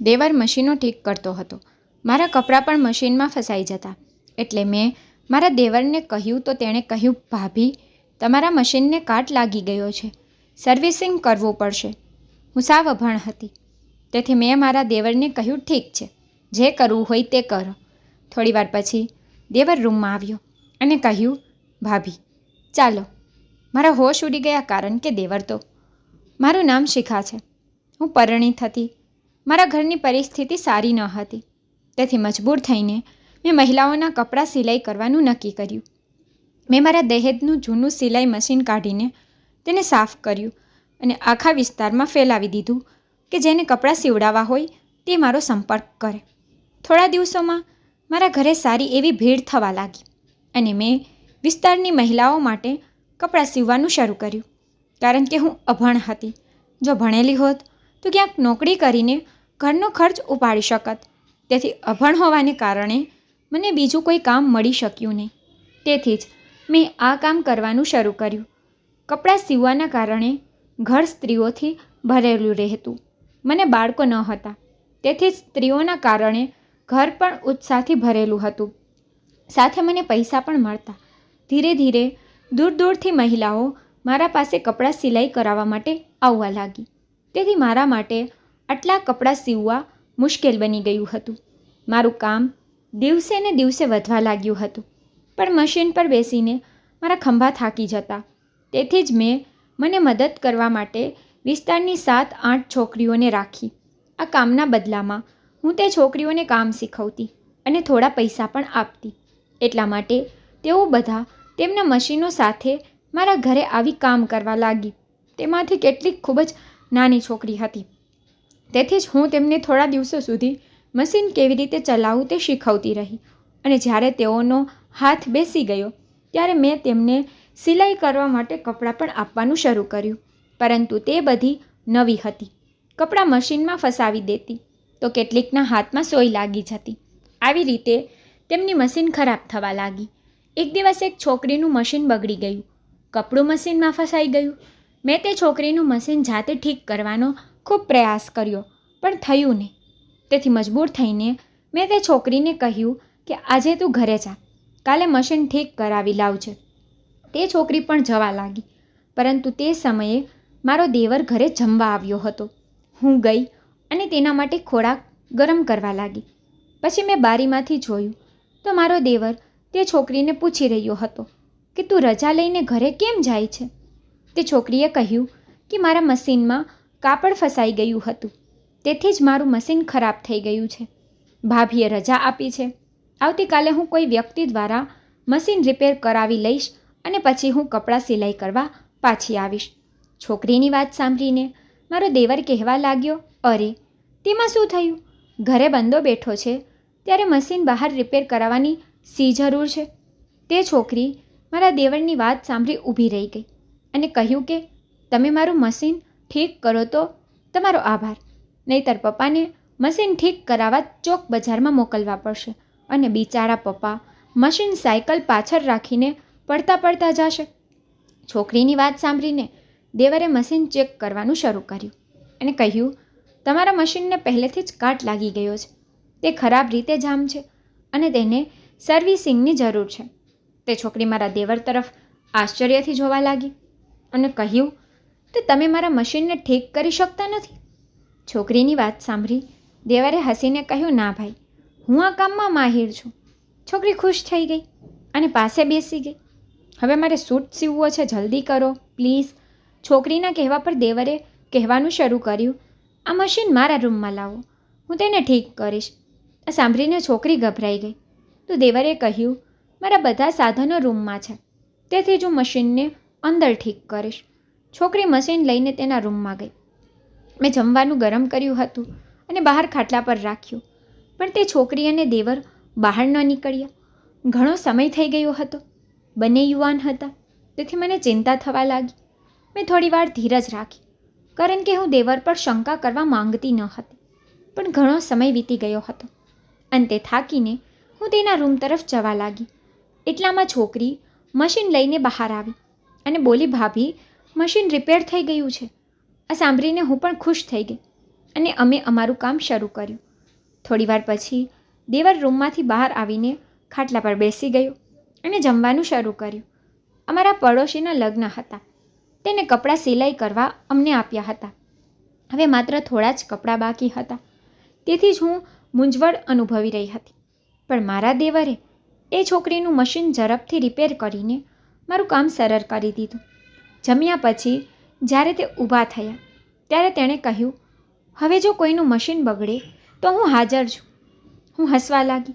દેવર મશીનો ઠીક કરતો હતો. મારા કપડાં પણ મશીનમાં ફસાઈ જતા. એટલે મેં મારા દેવરને કહ્યું તો તેણે કહ્યું, ભાભી, તમારા મશીનને કાટ લાગી ગયો છે. સર્વિસિંગ કરવું પડશે. હું સાવ અભણ હતી. તેથી મેં મારા દેવરને કહ્યું, ઠીક છે. જે કરવું હોય તે કરો. થોડીવાર પછી દેવર રૂમમાં આવ્યો અને કહ્યું, ભાભી, ચાલો. મારા હોશ ઉડી ગયા કારણ કે દેવર તો મારું નામ શિખા છે. હું પરણી હતી મારા ઘરની પરિસ્થિતિ સારી ન હતી. તેથી મજબૂર થઈને મેં મહિલાઓના કપડાં સિલાઈ કરવાનું નક્કી કર્યું. મેં મારા દહેજનું જૂનું સિલાઈ મશીન કાઢીને તેને સાફ કર્યું અને આખા વિસ્તારમાં ફેલાવી દીધું કે જેને કપડાં સીવડાવવા હોય તે મારો સંપર્ક કરે. થોડા દિવસોમાં મારા ઘરે સારી એવી ભીડ થવા લાગી અને મેં વિસ્તારની મહિલાઓ માટે કપડાં સીવવાનું શરૂ કર્યું. કારણ કે હું અભણ હતી. જો ભણેલી હોત તો ક્યાંક નોકરી કરીને ઘરનો ખર્ચ ઉપાડી શકત. તેથી અભણ હોવાને કારણે મને બીજું કોઈ કામ મળી શક્યું નહીં. તેથી જ મેં આ કામ કરવાનું શરૂ કર્યું. કપડાં સીવવાના કારણે ઘર સ્ત્રીઓથી ભરેલું રહેતું. મને બાળકો ન હતા. તેથી જ સ્ત્રીઓના કારણે ઘર પણ ઉત્સાહથી ભરેલું હતું. સાથે મને પૈસા પણ મળતા. ધીરે ધીરે દૂર દૂરથી મહિલાઓ મારા પાસે કપડાં સિલાઈ કરાવવા માટે આવવા લાગી. તેથી મારા માટે આટલા કપડાં સીવવા મુશ્કેલ બની ગયું હતું. મારું કામ દિવસે ને દિવસે વધવા લાગ્યું હતું. પણ મશીન પર બેસીને મારા ખંભા થાકી જતા. તેથી જ મેં મને મદદ કરવા માટે વિસ્તારની સાત આઠ છોકરીઓને રાખી. આ કામના બદલામાં હું તે છોકરીઓને કામ શીખવતી અને થોડા પૈસા પણ આપતી. એટલા માટે તેઓ બધા તેમના મશીનો સાથે મારા ઘરે આવી કામ કરવા લાગી. તેમાંથી કેટલીક ખૂબ જ નાની છોકરી હતી. તેથી જ હું તેમને થોડા દિવસો સુધી મશીન કેવી રીતે ચલાવવું તે શીખવતી રહી અને જ્યારે તેઓનો હાથ બેસી ગયો, ત્યારે મેં તેમને સિલાઈ કરવા માટે કપડાં પણ આપવાનું શરૂ કર્યું, પરંતુ તે બધી નવી હતી. કપડાં મશીનમાં ફસાવી દેતી, તો કેટલીકના હાથમાં સોય લાગી જતી. આવી રીતે તેમની મશીન ખરાબ થવા લાગી. એક દિવસ એક છોકરીનું મશીન બગડી ગયું. કપડું મશીનમાં ફસાઈ ગયું. મેં તે છોકરીનું મશીન જાતે ઠીક કરવાનો ખૂબ પ્રયાસ કર્યો, પણ થયું નહીં. તેથી મજબૂર થઈને મેં તે છોકરીને કહ્યું કે આજે તું ઘરે જા, કાલે મશીન ઠીક કરાવી લાવજે. તે છોકરી પણ જવા લાગી, પરંતુ તે સમયે મારો દેવર ઘરે જમવા આવ્યો હતો. હું ગઈ અને તેના માટે ખોરાક ગરમ કરવા લાગી. પછી મેં બારીમાંથી જોયું તો મારો દેવર તે છોકરીને પૂછી રહ્યો હતો કે તું રજા લઈને ઘરે કેમ જાય છે? તે છોકરીએ કહ્યું કે મારા મશીનમાં કાપડ ફસાઈ ગયું હતું. તેથી જ મારું મશીન ખરાબ થઈ ગયું છે. ભાભીએ રજા આપી છે. આવતીકાલે હું કોઈ વ્યક્તિ દ્વારા મશીન રિપેર કરાવી લઈશ અને પછી હું કપડાં સિલાઈ કરવા પાછી આવીશ. છોકરીની વાત સાંભળીને મારો દેવર કહેવા લાગ્યો, અરે, તેમાં શું થયું? ઘરે બંદો બેઠો છે, ત્યારે મશીન બહાર રિપેર કરાવવાની સી જરૂર છે. તે છોકરી મારા દેવરની વાત સાંભળી ઊભી રહી ગઈ. અને કહ્યું કે, તમે મારું મશીન ઠીક કરો તો તમારો આભાર. નહીતર પપ્પાને મશીન ઠીક કરાવવા ચોક બજારમાં મોકલવા પડશે અને બિચારા પપ્પા મશીન સાયકલ પાછળ રાખીને પડતા પડતા જશે. છોકરીની વાત સાંભળીને દેવરે મશીન ચેક કરવાનું શરૂ કર્યું અને કહ્યું, તમારા મશીનને પહેલેથી જ કાટ લાગી ગયો છે. તે ખરાબ રીતે જામ છે અને તેને સર્વિસિંગની જરૂર છે. તે છોકરી મારા દેવર તરફ આશ્ચર્યથી જોવા લાગી. અને કહ્યું, તો તમે મારા મશીનને ઠીક કરી શકતા નથી? છોકરીની વાત સાંભળી દેવરે હસીને કહ્યું, ના ભાઈ, હું આ કામમાં માહિર છું. છોકરી ખુશ થઈ ગઈ અને પાસે બેસી ગઈ. હવે મારે સૂટ સીવવો છે, જલ્દી કરો, પ્લીઝ. છોકરીના કહેવા પર દેવરે કહેવાનું શરૂ કર્યું, આ મશીન મારા રૂમમાં લાવો, હું તેને ઠીક કરીશ. આ સાંભળીને છોકરી ગભરાઈ ગઈ. તો દેવરે કહ્યું, મારા બધા સાધનો રૂમમાં છે, તેથી જ હું મશીનને અંદર ઠીક કરીશ. છોકરી મશીન લઈને તેના રૂમમાં ગઈ. મેં જમવાનું ગરમ કર્યું હતું અને બહાર ખાટલા પર રાખ્યું. પણ તે છોકરી અને દેવર બહાર ન નીકળ્યા. ઘણો સમય થઈ ગયો હતો. બંને યુવાન હતા. તેથી મને ચિંતા થવા લાગી. મેં થોડી વાર ધીરજ રાખી. કારણ કે હું દેવર પર શંકા કરવા માંગતી ન હતી. પણ ઘણો સમય વીતી ગયો હતો. અંતે થાકીને હું તેના રૂમ તરફ જવા લાગી. એટલામાં છોકરી મશીન લઈને બહાર આવી. અને બોલી, ભાભી, મશીન રિપેર થઈ ગયું છે. આ સાંભળીને હું પણ ખુશ થઈ ગઈ અને અમે અમારું કામ શરૂ કર્યું. થોડીવાર પછી દેવર રૂમમાંથી બહાર આવીને ખાટલા પર બેસી ગયો અને જમવાનું શરૂ કર્યું. અમારા પડોશીના લગ્ન હતા. તેને કપડાં સિલાઈ કરવા અમને આપ્યા હતા. હવે માત્ર થોડા જ કપડાં બાકી હતા. તેથી જ હું મૂંઝવણ અનુભવી રહી હતી. પણ મારા દેવરે એ છોકરીનું મશીન ઝડપથી રિપેર કરીને મારું કામ સરળ કરી દીધું. જમ્યા પછી જ્યારે તે ઊભા થયા, ત્યારે તેણે કહ્યું, હવે જો કોઈનું મશીન બગડે, તો હું હાજર છું. હું હસવા લાગી.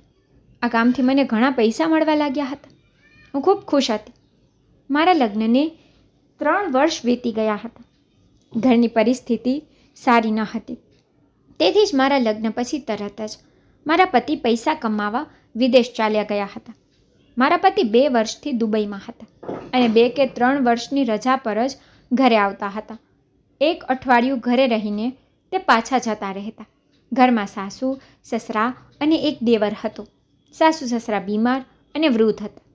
આ કામથી મને ઘણા પૈસા મળવા લાગ્યા હતા. હું ખૂબ ખુશ હતી. મારા લગ્નને ત્રણ વર્ષ વીતી ગયા હતા. ઘરની પરિસ્થિતિ સારી ન હતી. તેથી જ મારા લગ્ન પછી તરત જ મારા પતિ પૈસા કમાવા વિદેશ ચાલ્યા ગયા હતા. મારા પતિ બે વર્ષથી દુબઈમાં હતા. અને બે કે ત્રણ વર્ષની રજા પર જ ઘરે આવતા હતા. એક અઠવાડિયું ઘરે રહીને તે પાછા જતા રહેતા. ઘરમાં સાસુ, સસરા અને એક દેવર હતો. સાસુ, સસરા બીમાર અને વૃદ્ધ હતા.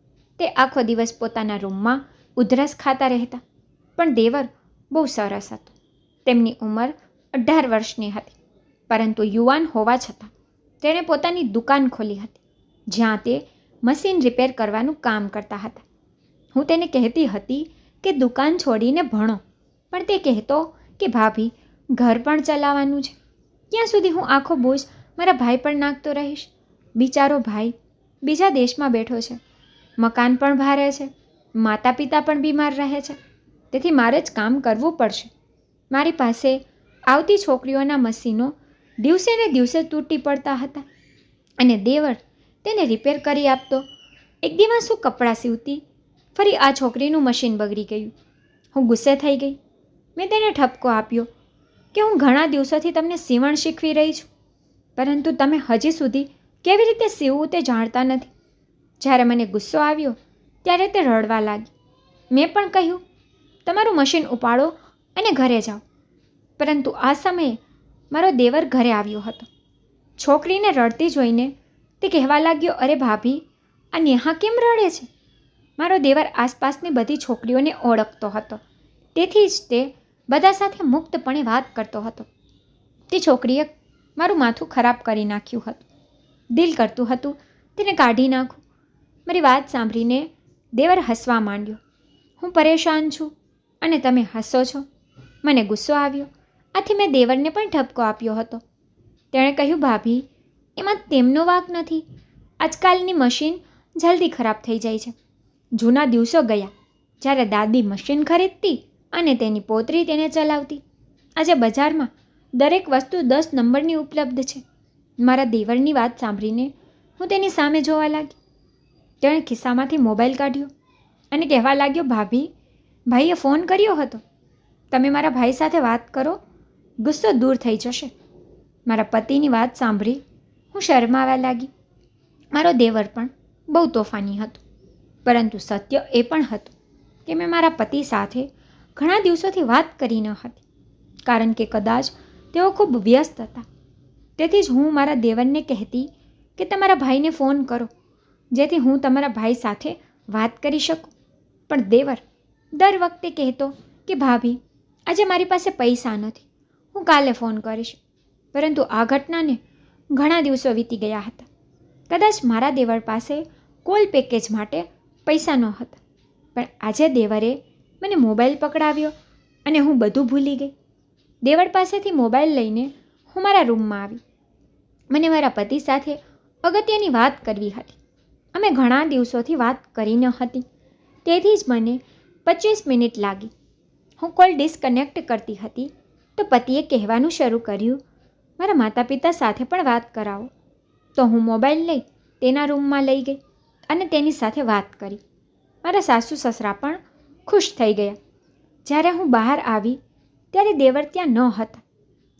તે આખો દિવસ પોતાના રૂમમાં ઉધરસ ખાતા રહેતા. પણ દેવર બહુ સરસ હતો. તેમની ઉંમર અઢાર વર્ષની હતી. પરંતુ યુવાન હોવા છતાં તેણે પોતાની દુકાન ખોલી હતી, જ્યાં તે મશીન રિપેર કરવાનું કામ કરતા હતા. હું તેને કહેતી હતી કે દુકાન છોડીને ભણો. પણ તે કહેતો કે, ભાભી, ઘર પણ ચલાવવાનું છે. ક્યાં સુધી હું આખો બોજ મારા ભાઈ પર નાખતો રહીશ. બિચારો ભાઈ બીજા દેશમાં બેઠો છે. મકાન પણ ભારે છે. માતા પિતા પણ બીમાર રહે છે. તેથી મારે જ કામ કરવું પડશે. મારી પાસે આવતી છોકરીઓના મશીનો દિવસે ને દિવસે તૂટી પડતા હતા. અને દેવર તેને રિપેર કરી આપતો. એક દિવસ હું કપડાં સીવતી ફરી આ છોકરીનું મશીન બગડી ગયું. હું ગુસ્સે થઈ ગઈ. મેં તેને ઠપકો આપ્યો કે હું ઘણા દિવસોથી તમને સીવણ શીખવી રહી છું, પરંતુ તમે હજી સુધી કેવી રીતે સીવવું તે જાણતા નથી. જ્યારે મને ગુસ્સો આવ્યો, ત્યારે તે રડવા લાગી. મેં પણ કહ્યું, તમારું મશીન ઉપાડો અને ઘરે જાઓ. પરંતુ આ સમયે મારો દેવર ઘરે આવ્યો હતો. છોકરીને રડતી જોઈને તે કહેવા લાગ્યો, અરે ભાભી, આ નેહા કેમ રડે છે? મારો દેવર આસપાસની બધી છોકરીઓને ઓળખતો હતો. તેથી જ તે બધા સાથે મુક્તપણે વાત કરતો હતો. તે છોકરીએ મારું માથું ખરાબ કરી નાખ્યું હતું. દિલ કરતું હતું. તેને કાઢી નાખું. મારી વાત સાંભળીને દેવર હસવા માંડ્યો. હું પરેશાન છું અને તમે હસો છો. મને ગુસ્સો આવ્યો. આથી મેં દેવરને પણ ઠપકો આપ્યો હતો. તેણે કહ્યું, ભાભી, એમાં તેમનો વાંક નથી. આજકાલની મશીન જલ્દી ખરાબ થઈ જાય છે. જૂના દિવસો ગયા, જ્યારે દાદી મશીન ખરીદતી અને તેની પોતરી તેને ચલાવતી. આજે બજારમાં દરેક વસ્તુ દસ નંબરની ઉપલબ્ધ છે. મારા દેવરની વાત સાંભળીને હું તેની સામે જોવા લાગી. તેણે ખિસ્સામાંથી મોબાઈલ કાઢ્યો અને કહેવા લાગ્યો, ભાભી, ભાઈએ ફોન કર્યો હતો. તમે મારા ભાઈ સાથે વાત કરો, ગુસ્સો દૂર થઈ જશે. મારા પતિની વાત સાંભળી હું શરમાવા લાગી. મારો દેવર પણ બહુ તોફાની હતો. પરંતુ સત્ય એ પણ હતું કે મેં મારા પતિ સાથે ઘણા દિવસોથી વાત કરી ન હતી. કારણ કે કદાચ તેઓ ખૂબ વ્યસ્ત હતા. તેથી જ હું મારા દેવરને કહેતી કે તમારા ભાઈને ફોન કરો, જેથી હું તમારા ભાઈ સાથે વાત કરી શકું. પણ દેવર દર વખતે કહેતો કે, ભાભી, આજે મારી પાસે પૈસા નથી. હું કાલે ફોન કરીશ. પરંતુ આ ઘટનાને ઘણા દિવસો વીતી ગયા હતા. કદાચ મારા દેવર પાસે કોલ પેકેજ માટે પૈસા ન હતા પણ આજે દેવરે મને મોબાઈલ પકડાવ્યો અને હું બધું ભૂલી ગઈ. દેવળ પાસેથી મોબાઈલ લઈને હું મારા રૂમમાં આવી. મને મારા પતિ સાથે અગત્યની વાત કરવી હતી. અમે ઘણા દિવસોથી વાત કરી ન હતી. તેથી જ મને પચીસ મિનિટ લાગી. હું કોલ ડિસ્કનેક્ટ કરતી હતી તો પતિએ કહેવાનું શરૂ કર્યું, મારા માતા પિતા સાથે પણ વાત કરાવો. તો હું મોબાઈલ લઈ તેના રૂમમાં લઈ ગઈ. અને તેની સાથે વાત કરી. મારા સાસુ સસરા પણ ખુશ થઈ ગયા. જ્યારે હું બહાર આવી, ત્યારે દેવર ત્યાં ન હતા.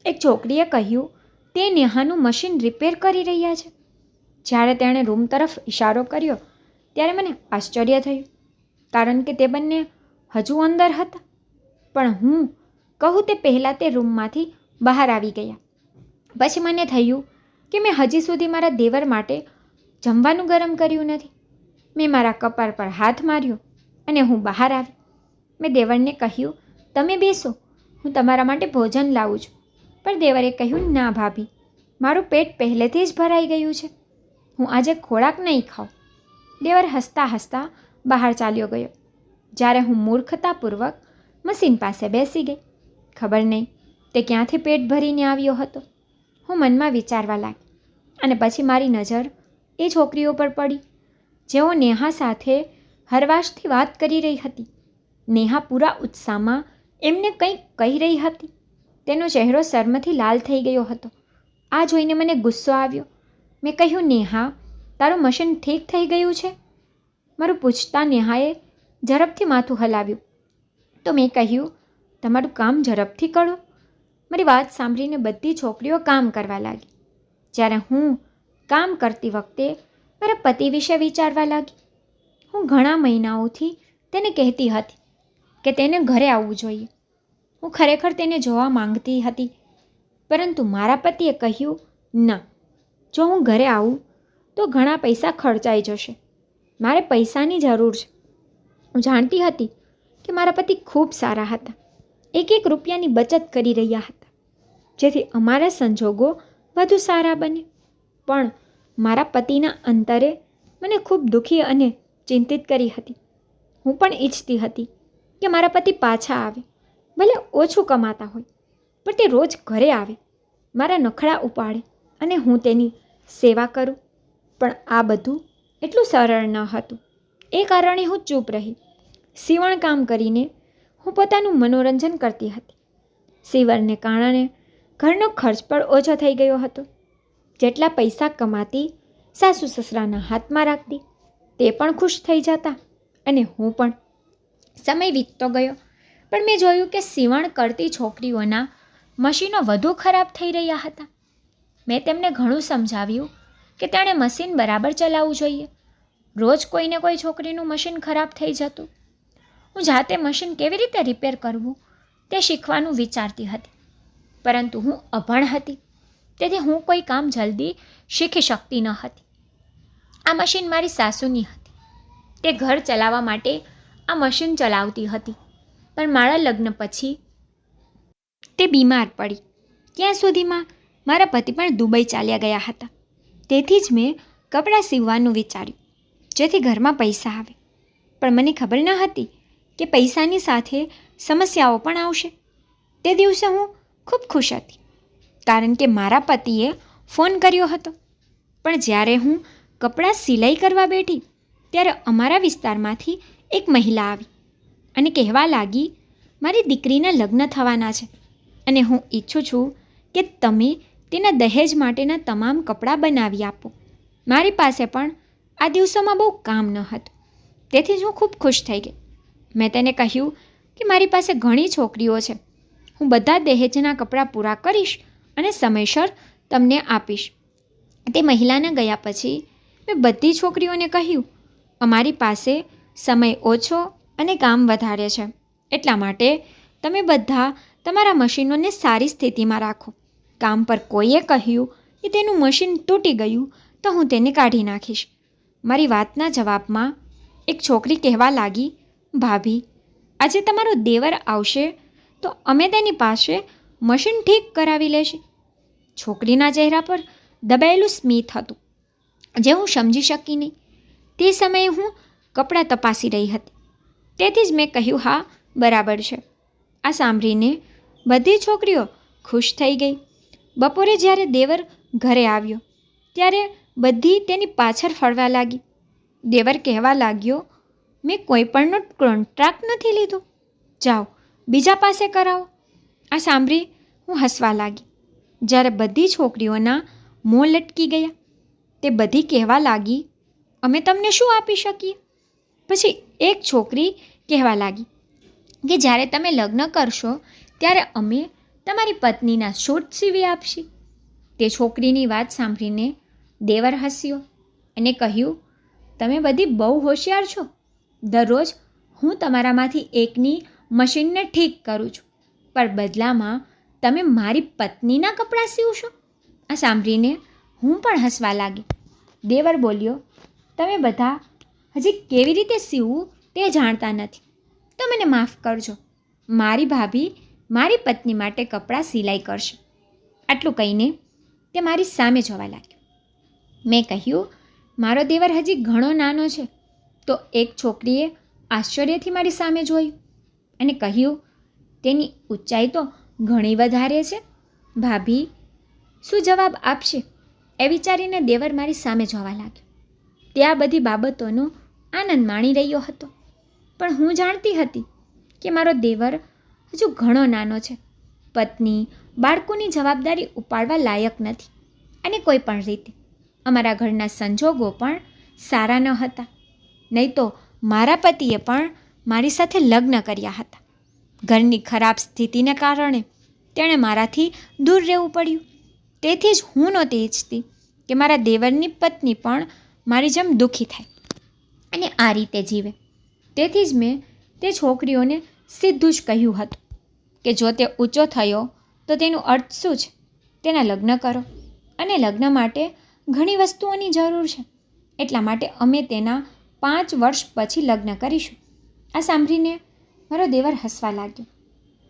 એક છોકરીએ કહ્યું, તે નેહાનું મશીન રિપેર કરી રહ્યા છે. જ્યારે તેણે રૂમ તરફ ઇશારો કર્યો, ત્યારે મને આશ્ચર્ય થયું, કારણ કે તે બંને હજુ અંદર હતા. પણ હું કહું તે પહેલાં તે રૂમમાંથી બહાર આવી ગયા. પછી મને થયું કે મેં હજી સુધી મારા દેવર માટે જમવાનું ગરમ કર્યું નથી. મેં મારા કપાળ પર હાથ માર્યો અને હું બહાર આવી. મેં દેવરને કહ્યું, તમે બેસો, હું તમારા માટે ભોજન લાવું છું. પણ દેવરે કહ્યું, ના ભાભી, મારું પેટ પહેલેથી જ ભરાઈ ગયું છે. હું આજે ખોરાક નહીં ખાઉં. દેવર હસતા હસતા બહાર ચાલ્યો ગયો. જ્યારે હું મૂર્ખતાપૂર્વક મશીન પાસે બેસી ગઈ, ખબર નહીં તે ક્યાંથી પેટ ભરીને આવ્યો હતો. હું મનમાં વિચારવા લાગી અને પછી મારી નજર એ છોકરીઓ પર પડી. જેઓ નેહા સાથે હરવાશથી વાત કરી રહી હતી. નેહા પૂરા ઉત્સાહમાં એમને કંઈક કહી રહી હતી. તેનો ચહેરો શર્મથી લાલ થઈ ગયો હતો. આ જોઈને મને ગુસ્સો આવ્યો. મેં કહ્યું, નેહા, તારું મશીન ઠીક થઈ ગયું છે મારું પૂછતા નેહાએ ઝડપથી માથું હલાવ્યું. તો મેં કહ્યું, તમારું કામ ઝડપથી કરો મારી વાત સાંભળીને બધી છોકરીઓ કામ કરવા લાગી. જ્યારે હું કામ કરતી વખતે મારા પતિ વિશે વિચારવા લાગી. હું ઘણા મહિનાઓથી તેને કહેતી હતી કે તેને ઘરે આવવું જોઈએ. હું ખરેખર તેને જોવા માંગતી હતી, પરંતુ મારા પતિએ કહ્યું, ના, જો હું ઘરે આવું, તો ઘણા પૈસા ખર્ચાઈ જશે. મારે પૈસાની જરૂર છે. હું જાણતી હતી કે મારા પતિ ખૂબ સારા હતા. એક એક રૂપિયાની બચત કરી રહ્યા હતા, જેથી અમારા સંજોગો વધુ સારા બને પણ મારા પતિના અંતરે મને ખૂબ દુઃખી અને ચિંતિત કરી હતી. હું પણ ઈચ્છતી હતી કે મારા પતિ પાછા આવે. ભલે ઓછું કમાતા હોય, પણ તે રોજ ઘરે આવે. મારા નખડા ઉપાડે અને હું તેની સેવા કરું. પણ આ બધું એટલું સરળ ન હતું. એ કારણે હું ચૂપ રહી. સીવણ કામ કરીને હું પોતાનું મનોરંજન કરતી હતી. સીવણને કારણે ઘરનો ખર્ચ પણ ઓછો થઈ ગયો હતો. જેટલા પૈસા કમાતી, સાસુ સસરાના હાથમાં રાખતી, તે પણ ખુશ થઈ જતા અને હું પણ. સમય વીતતો ગયો, પણ મેં જોયું કે સીવણ કરતી છોકરીઓના મશીનો વધુ ખરાબ થઈ રહ્યા હતા. મેં તેમને ઘણું સમજાવ્યું કે તેણે મશીન બરાબર ચલાવવું જોઈએ. રોજ કોઈને કોઈ છોકરીનું મશીન ખરાબ થઈ જતું. હું જાતે મશીન કેવી રીતે રિપેર કરવું તે શીખવાનું વિચારતી હતી. પરંતુ હું અભણ હતી. તેથી હું કોઈ કામ જલ્દી શીખી શકતી ન હતી. આ મશીન મારી સાસુની હતી. તે ઘર ચલાવવા માટે આ મશીન ચલાવતી હતી. પણ મારા લગ્ન પછી તે બીમાર પડી. ત્યાં સુધીમાં મારા પતિ પણ દુબઈ ચાલ્યા ગયા હતા. તેથી જ મેં કપડાં સીવવાનું વિચાર્યું, જેથી ઘરમાં પૈસા આવે. પણ મને ખબર ન હતી કે પૈસાની સાથે સમસ્યાઓ પણ આવશે. તે દિવસે હું ખૂબ ખુશ હતી. કારણ કે મારા પતિએ ફોન કર્યો હતો. પણ જ્યારે હું કપડાં સિલાઈ કરવા બેઠી, ત્યારે અમારા વિસ્તારમાંથી એક મહિલા આવી અને કહેવા લાગી, મારી દીકરીના લગ્ન થવાના છે અને હું ઈચ્છું છું કે તમે તેના દહેજ માટેના તમામ કપડાં બનાવી આપો. મારી પાસે પણ આ દિવસોમાં બહુ કામ ન હતું. તેથી જ હું ખૂબ ખુશ થઈ ગઈ. મેં તેને કહ્યું કે મારી પાસે ઘણી છોકરીઓ છે. હું બધા દહેજના કપડાં પૂરા કરીશ અને સમયસર તમને આપીશ. તે મહિલાને ગયા પછી મેં બધી છોકરીઓને કહ્યું, અમારી પાસે સમય ઓછો અને કામ વધારે છે. એટલા માટે તમે બધા તમારા મશીનોને સારી સ્થિતિમાં રાખો. કામ પર કોઈએ કહ્યું કે તેનું મશીન તૂટી ગયું, તો હું તેને કાઢી નાખીશ. મારી વાતના જવાબમાં એક છોકરી કહેવા લાગી, ભાભી, આજે તમારો દેવર આવશે, તો અમે તેની પાસે મશીન ઠીક કરાવી લેશે. છોકરીના ચહેરા પર દબાયેલું સ્મિત હતું, જે હું સમજી શકી નહીં. તે સમયે હું કપડાં તપાસી રહી હતી. તેથી જ મેં કહ્યું, હા, બરાબર છે. આ સાંભળીને બધી છોકરીઓ ખુશ થઈ ગઈ. બપોરે જ્યારે દેવર ઘરે આવ્યો, ત્યારે બધી તેની પાછળ ફરવા લાગી. દેવર કહેવા લાગ્યો, મેં કોઈ પણનો કોન્ટ્રાક્ટ નથી લીધો. જાઓ, બીજા પાસે કરાવો. આ સાંભળી હું હસવા લાગી. જ્યારે બધી છોકરીઓના મોં લટકી ગયા. તે બધી કહેવા લાગી, અમે તમને શું આપી શકીએ? પછી એક છોકરી કહેવા લાગી કે, જ્યારે તમે લગ્ન કરશો, ત્યારે અમે તમારી પત્નીના શૂટ સીવી આપશી. તે છોકરીની વાત સાંભળીને દેવર હસ્યો અને કહ્યું, તમે બધી બહુ હોશિયાર છો. દરરોજ હું તમારામાંથી એકની મશીનને ઠીક કરું છું. પણ બદલામાં તમે મારી પત્નીના કપડાં સીવશો આ સાંભળીને હું પણ હસવા લાગી. દેવર બોલ્યો, તમે બધા હજી કેવી રીતે સીવવું તે જાણતા નથી. તો મને માફ કરજો. મારી ભાભી મારી પત્ની માટે કપડાં સિલાઈ કરશે. આટલું કહીને તે મારી સામે જોવા લાગ્યો. મેં કહ્યું, મારો દેવર હજી ઘણો નાનો છે. તો એક છોકરીએ આશ્ચર્યથી મારી સામે જોયું અને કહ્યું તેની ઊંચાઈ તો ઘણી વધારે છે. ભાભી શું જવાબ આપશે? એ વિચારીને દેવર મારી સામે જોવા લાગ્યો. તે આ બધી બાબતોનો આનંદ માણી રહ્યો હતો. પણ હું જાણતી હતી કે મારો દેવર હજુ ઘણો નાનો છે. પત્ની બાળકોની જવાબદારી ઉપાડવા લાયક નથી અને કોઈ પણ રીતે. અમારા ઘરના સંજોગો પણ સારા ન હતા. નહીં તો મારા પતિએ પણ મારી સાથે લગ્ન કર્યા હતા. ઘરની ખરાબ સ્થિતિને કારણે તેણે મારાથી દૂર રહેવું પડ્યું. તેથી જ હું નહોતી ઈચ્છતી કે મારા દેવરની પત્ની પણ મારી જેમ દુઃખી થાય અને આ રીતે જીવે. તેથી જ મેં તે છોકરીઓને સીધું જ કહ્યું હતું કે જો તે ઊંચો થયો તો તેનું અર્થ શું છે? તેના લગ્ન કરો અને લગ્ન માટે ઘણી વસ્તુઓની જરૂર છે. એટલા માટે અમે તેના પાંચ વર્ષ પછી લગ્ન કરીશું. આ સાંભળીને મારો દેવર હસવા લાગ્યો.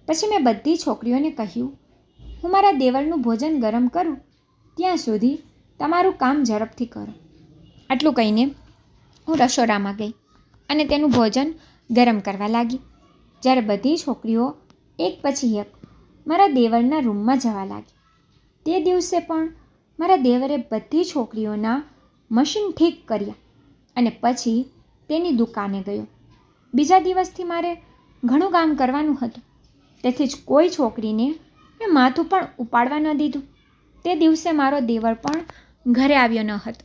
પછી મેં બધી છોકરીઓને કહ્યું, હું મારા દેવરનું ભોજન ગરમ કરું, ત્યાં સુધી તમારું કામ ઝડપથી કરો. આટલું કહીને હું રસોડામાં ગઈ અને તેનું ભોજન ગરમ કરવા લાગી. જ્યારે બધી છોકરીઓ એક પછી એક મારા દેવરના રૂમમાં જવા લાગી. તે દિવસે પણ મારા દેવરે બધી છોકરીઓના મશીન ઠીક કર્યા અને પછી તેની દુકાને ગયો. બીજા દિવસથી મારે ઘણું કામ કરવાનું હતું. તેથી જ કોઈ છોકરીને મેં માથું પણ ઉપાડવા ન દીધું. તે દિવસે મારો દેવર પણ ઘરે આવ્યો ન હતો.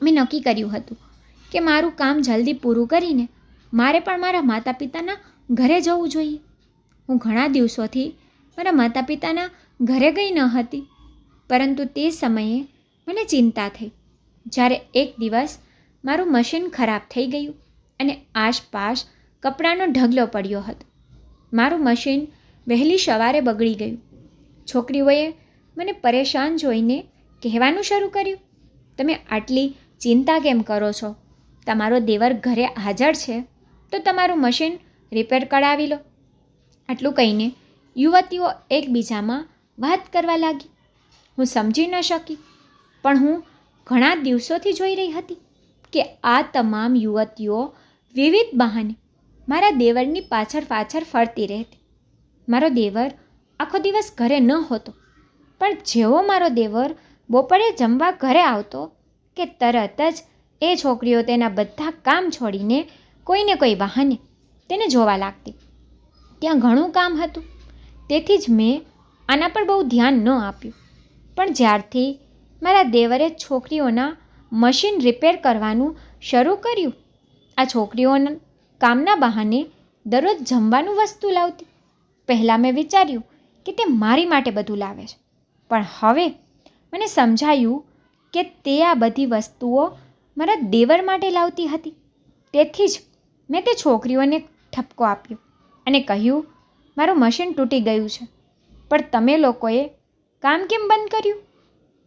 મેં નક્કી કર્યું હતું કે મારું કામ જલ્દી પૂરું કરીને મારે પણ મારા માતા પિતાના ઘરે જવું જોઈએ. હું ઘણા દિવસોથી મારા માતા પિતાના ઘરે ગઈ ન હતી, પરંતુ તે સમયે મને ચિંતા થઈ. જ્યારે એક દિવસ મારું મશીન ખરાબ થઈ ગયું અને આસપાસ કપડાનો ઢગલો પડ્યો હતો. મારું મશીન વહેલી સવારે બગડી ગયું. છોકરીઓએ મને પરેશાન જોઈને કહેવાનું શરૂ કર્યું, તમે આટલી ચિંતા કેમ કરો છો? તમારો દેવર ઘરે હાજર છે, તો તમારું મશીન રિપેર કરાવી લો. આટલું કહીને યુવતીઓ એકબીજામાં વાત કરવા લાગી. હું સમજી ન શકી, પણ હું ઘણા દિવસોથી જોઈ રહી હતી કે આ તમામ યુવતીઓ વિવિધ બહાને મારા દેવરની પાછળ પાછળ ફરતી રહેતી. મારો દેવર આખો દિવસ ઘરે ન હોતો. પણ જેવો મારો દેવર બપોરે જમવા ઘરે આવતો કે તરત જ એ છોકરીઓ તેના બધા કામ છોડીને કોઈને કોઈ બહાને તેને જોવા લાગતી. ત્યાં ઘણું કામ હતું. તેથી જ મેં આના પર બહુ ધ્યાન ન આપ્યું. પણ જ્યારથી મારા દેવરે છોકરીઓના મશીન રિપેર કરવાનું શરૂ કર્યું, આ છોકરીઓના કામના બહાને દરરોજ જમવાનું વસ્તુ લાવતી. પહેલાં મેં વિચાર્યું કે તે મારી માટે બધું લાવે છે. પણ હવે મને સમજાયું કે તે આ બધી વસ્તુઓ મારા દેવર માટે લાવતી હતી. તેથી જ મેં તે છોકરીઓને ઠપકો આપ્યો અને કહ્યું, મારું મશીન તૂટી ગયું છે, પણ તમે લોકોએ કામ કેમ બંધ કર્યું?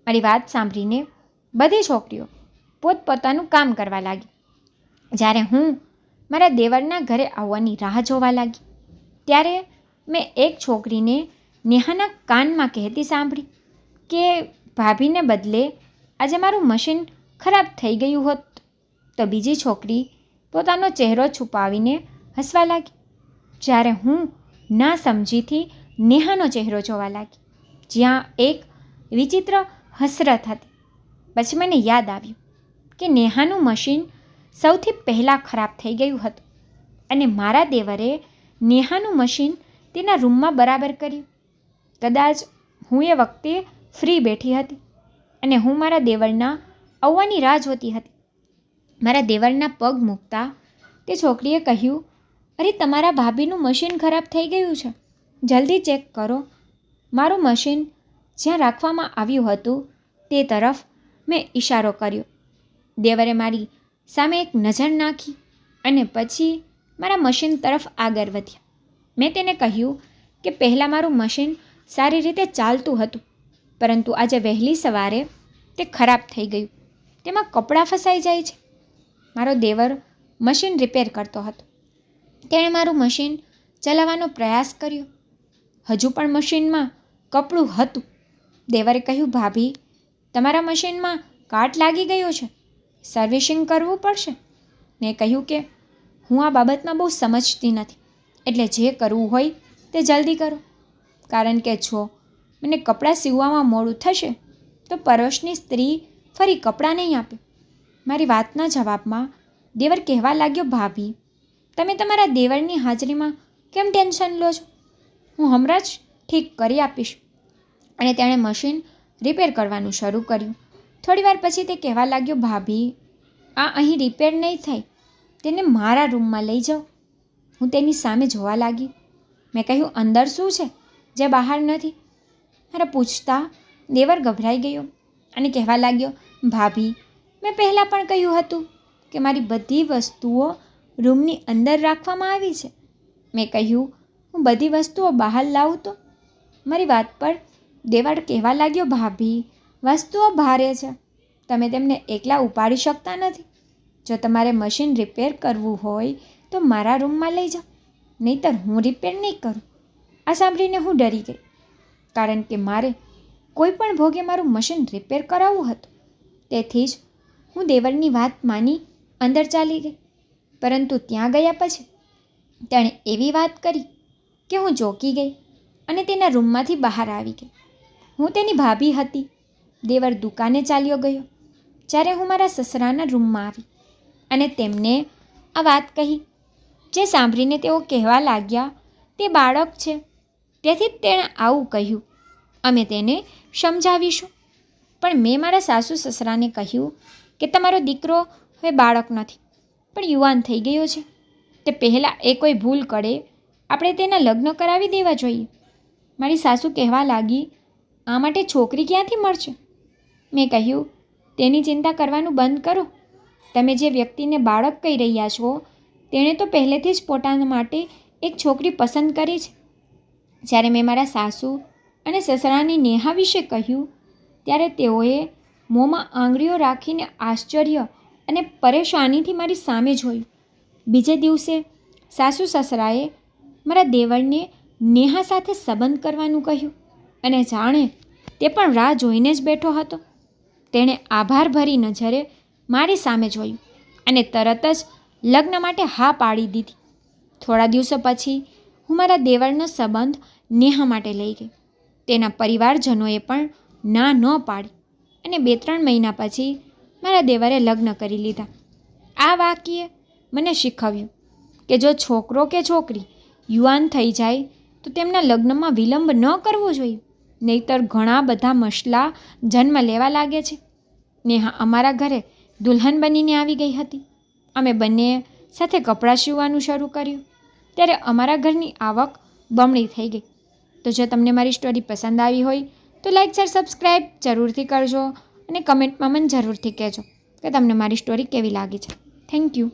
મારી વાત સાંભળીને બધી છોકરીઓ પોતપોતાનું કામ કરવા લાગી. જ્યારે હું મારા દેવરના ઘરે આવવાની રાહ જોવા લાગી. ત્યારે મેં એક છોકરીને નેહાના કાનમાં કહેતી સાંભળી કે, ભાભીને બદલે આજે મારું મશીન ખરાબ થઈ ગયું હોત. તો બીજી છોકરી પોતાનો ચહેરો છુપાવીને હસવા લાગી. જ્યારે હું ના સમજીથી નેહાનો ચહેરો જોવા લાગી, જ્યાં એક વિચિત્ર હસરત હતી. પછી મને યાદ આવ્યું કે નેહાનું મશીન સૌથી પહેલાં ખરાબ થઈ ગયું હતું અને મારા દેવરે નેહાનું મશીન તેના રૂમમાં બરાબર કર્યું. કદાચ હું એ વખતે ફ્રી બેઠી હતી અને હું મારા દેવરના આવવાની રાહ જોતી હતી. મારા દેવરના પગ મૂકતા તે છોકરીએ કહ્યું, અરે, તમારા ભાભીનું મશીન ખરાબ થઈ ગયું છે. જલ્દી ચેક કરો. મારું મશીન જ્યાં રાખવામાં આવ્યું હતું તે તરફ મેં ઈશારો કર્યો. દેવરે મારી સામે એક નજર નાખી અને પછી મારા મશીન તરફ આગળ વધ્યા. મેં તેને કહ્યું કે પહેલાં મારું મશીન સારી રીતે ચાલતું હતું, પરંતુ આજે વહેલી સવારે તે ખરાબ થઈ ગયું. તેમાં કપડાં ફસાઈ જાય છે. મારો દેવર મશીન રિપેર કરતો હતો. તેણે મારું મશીન ચલાવવાનો પ્રયાસ કર્યો. હજુ પણ મશીનમાં કપડું હતું. દેવરે કહ્યું, ભાભી, તમારા મશીનમાં કાટ લાગી ગયો છે. સર્વિસિંગ કરવું પડશે? મેં કહ્યું કે હું આ બાબતમાં બહુ સમજતી નથી. એટલે જે કરવું હોય તે જલ્દી કરો. કારણ કે જો મને કપડાં સીવવામાં મોડું થશે, તો પરોશની સ્ત્રી ફરી કપડાં નહીં આપે. મારી વાતના જવાબમાં દેવર કહેવા લાગ્યો, ભાભી, તમે તમારા દેવરની હાજરીમાં કેમ ટેન્શન લો છો? હું હમણાં જ ઠીક કરી આપીશ. અને તેણે મશીન રિપેર કરવાનું શરૂ કર્યું. થોડીવાર પછી તે કહેવા લાગ્યો, ભાભી, આ અહીં રિપેર નહીં થાય. તેને મારા રૂમમાં લઈ જાઓ. હું તેની સામે જોવા લાગી. મેં કહ્યું, અંદર શું છે? જે બહાર નથી. મારા પૂછતા દેવર ગભરાઈ ગયો અને કહેવા લાગ્યો, ભાભી, મેં પહેલાં પણ કહ્યું હતું કે મારી બધી વસ્તુઓ રૂમની અંદર રાખવામાં આવી છે. મેં કહ્યું, હું બધી વસ્તુઓ બહાર લાવું તો? મારી વાત પર દેવાડ કહેવા લાગ્યો, ભાભી વસ્તુઓ ભારે છે. તમે તેમને એકલા ઉપાડી શકતા નથી. જો તમારે મશીન રિપેર કરવું હોય, તો મારા રૂમમાં લઈ જાઓ. નહીંતર હું રિપેર નહીં કરું. આ સાંભળીને હું ડરી ગઈ. કારણ કે મારે કોઈ પણ ભોગે મારું મશીન રિપેર કરાવવું હતું. તેથી જ હું દેવરની વાત માની અંદર ચાલી ગઈ. પરંતુ ત્યાં ગયા પછી તેણે એવી વાત કરી કે હું ચોંકી ગઈ અને તેના રૂમમાંથી બહાર આવી ગઈ. હું તેની ભાભી હતી. દેવર દુકાને ચાલ્યો ગયો. જ્યારે હું મારા સસરાના રૂમમાં આવી અને તેમને આ વાત કહી, જે સાંભળીને તેઓ કહેવા લાગ્યા, તે બાળક છે. તેથી જ તેણે આવું કહ્યું. અમે તેને સમજાવીશું. પણ મેં મારા સાસુ સસરાને કહ્યું કે, તમારો દીકરો હવે બાળક નથી, પણ યુવાન થઈ ગયો છે. તે પહેલાં એ કોઈ ભૂલ કરે, આપણે તેના લગ્ન કરાવી દેવા જોઈએ. મારી સાસુ કહેવા લાગી, આ માટે છોકરી ક્યાંથી મળશે? મેં કહ્યું, તેની ચિંતા કરવાનું બંધ કરો. તમે જે વ્યક્તિને બાળક કહી રહ્યા છો, તેણે તો પહેલેથી જ પોતાના માટે એક છોકરી પસંદ કરી છે. જ્યારે મેં મારા સાસુ અને સસરાની નેહા વિશે કહ્યું, ત્યારે તેઓએ મોંમાં આંગળીઓ રાખીને આશ્ચર્ય અને પરેશાનીથી મારી સામે જોયું. બીજે દિવસે સાસુ સસરાએ મારા દેવળને નેહા સાથે સંબંધ કરવાનું કહ્યું અને જાણે તે પણ રાહ જોઈને જ બેઠો હતો. તેણે આભારભરી નજરે મારી સામે જોયું અને તરત જ લગ્ન માટે હા પાડી દીધી. થોડા દિવસો પછી હું મારા દેવળનો સંબંધ નેહા માટે લઈ ગઈ. તેના પરિવારજનોએ પણ ના ન પાડી અને બે ત્રણ મહિના પછી મારા દેવરે લગ્ન કરી લીધા. આ વાક્યે મને શીખવ્યું કે જો છોકરો કે છોકરી યુવાન થઈ જાય તો તેમના લગ્નમાં વિલંબ ન કરવો જોઈએ. નહીતર ઘણા બધા મસલા જન્મ લેવા લાગે છે. નેહા અમારા ઘરે દુલ્હન બનીને આવી ગઈ હતી. અમે બંને સાથે કપડાં સીવવાનું શરૂ કર્યું. ત્યારે અમારા ઘરની આવક બમણી થઈ ગઈ. તો જો તમને મારી સ્ટોરી પસંદ આવી હોય, તો લાઈક, શેર સબસ્ક્રાઈબ જરૂરથી કરજો અને કમેન્ટમાં મને જરૂરથી કહેજો કે તમને મારી સ્ટોરી કેવી લાગી છે. Thank you.